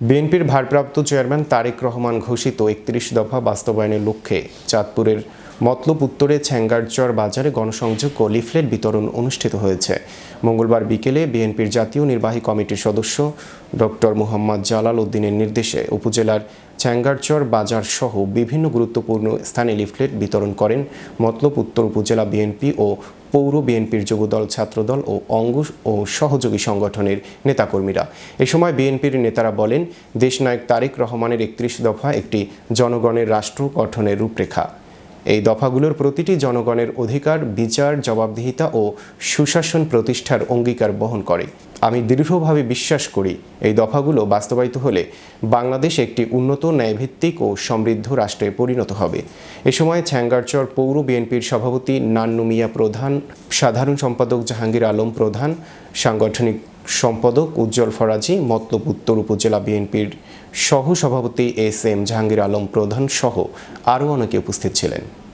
বিএনপির ভারপ্রাপ্ত চেয়ারম্যান তারেক রহমান ঘোষিত একত্রিশ দফা বাস্তবায়নের লক্ষ্যে চাঁদপুরের মতলব উত্তরে ছ্যাঙ্গারচর বাজারে গণসংযোগ ও লিফলেট বিতরণ অনুষ্ঠিত হয়েছে। মঙ্গলবার বিকেলে বিএনপির জাতীয় নির্বাহী কমিটির সদস্য ডক্টর মুহাম্মদ জালাল উদ্দিনের নির্দেশে উপজেলার ছ্যাঙ্গারচর বাজার সহ বিভিন্ন গুরুত্বপূর্ণ স্থানে লিফলেট বিতরণ করেন মতলব উত্তর উপজেলা বিএনপি ও পৌর বিএনপির যুবদল, ছাত্রদল ও অঙ্গ ও সহযোগী সংগঠনের নেতাকর্মীরা। এ সময় বিএনপির নেতারা বলেন, দেশনায়ক তারেক রহমানের একত্রিশ দফা একটি জনগণের রাষ্ট্র গঠনের রূপরেখা। এই দফাগুলোর প্রতিটি জনগণের অধিকার, বিচার, জবাবদিহিতা ও সুশাসন প্রতিষ্ঠার অঙ্গীকার বহন করে। আমি দৃঢ়ভাবে বিশ্বাস করি এই দফাগুলো বাস্তবায়িত হলে বাংলাদেশ একটি উন্নত, ন্যায়ভিত্তিক ও সমৃদ্ধ রাষ্ট্রে পরিণত হবে। এ সময় ছ্যাঙ্গারচর পৌর বিএনপির সভাপতি নান্নু মিয়া প্রধান, সাধারণ সম্পাদক জাহাঙ্গীর আলম প্রধান, সাংগঠনিক সম্পাদক উজ্জ্বল ফরাজি, মতলব উত্তর উপজেলা বিএনপির সহ সভাপতি এস এম জাহাঙ্গীর আলম প্রধান সহ আরও অনেকে উপস্থিত ছিলেন।